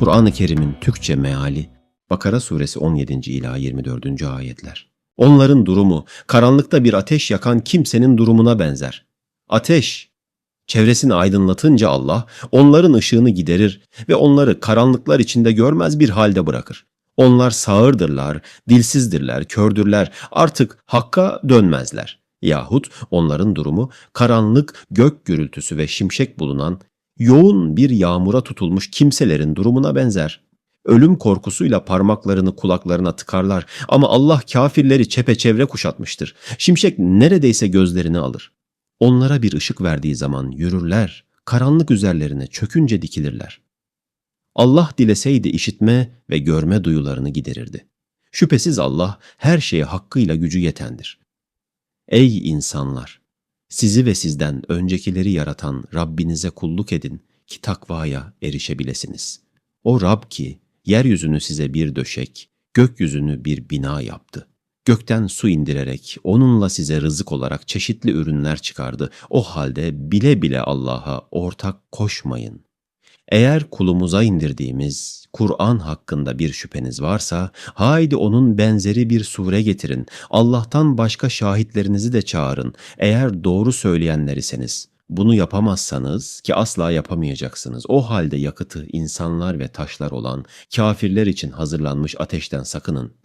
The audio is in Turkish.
Kur'an-ı Kerim'in Türkçe meali Bakara suresi 17. ila 24. ayetler. Onların durumu karanlıkta bir ateş yakan kimsenin durumuna benzer. Ateş çevresini aydınlatınca Allah onların ışığını giderir ve onları karanlıklar içinde görmez bir halde bırakır. Onlar sağırdırlar, dilsizdirler, kördürler, artık hakka dönmezler. Yahut onların durumu karanlık, gök gürültüsü ve şimşek bulunan yoğun bir yağmura tutulmuş kimselerin durumuna benzer. Ölüm korkusuyla parmaklarını kulaklarına tıkarlar ama Allah kafirleri çepeçevre kuşatmıştır. Şimşek neredeyse gözlerini alır. Onlara bir ışık verdiği zaman yürürler, karanlık üzerlerine çökünce dikilirler. Allah dileseydi işitme ve görme duyularını giderirdi. Şüphesiz Allah her şeye hakkıyla gücü yetendir. Ey insanlar! Sizi ve sizden öncekileri yaratan Rabbinize kulluk edin ki takvaya erişebilesiniz. O Rab ki yeryüzünü size bir döşek, gökyüzünü bir bina yaptı. Gökten su indirerek onunla size rızık olarak çeşitli ürünler çıkardı. O halde bile bile Allah'a ortak koşmayın. Eğer kulumuza indirdiğimiz Kur'an hakkında bir şüpheniz varsa, haydi onun benzeri bir sure getirin. Allah'tan başka şahitlerinizi de çağırın. Eğer doğru söyleyenler iseniz. Bunu yapamazsanız ki asla yapamayacaksınız. O halde yakıtı insanlar ve taşlar olan kafirler için hazırlanmış ateşten sakının.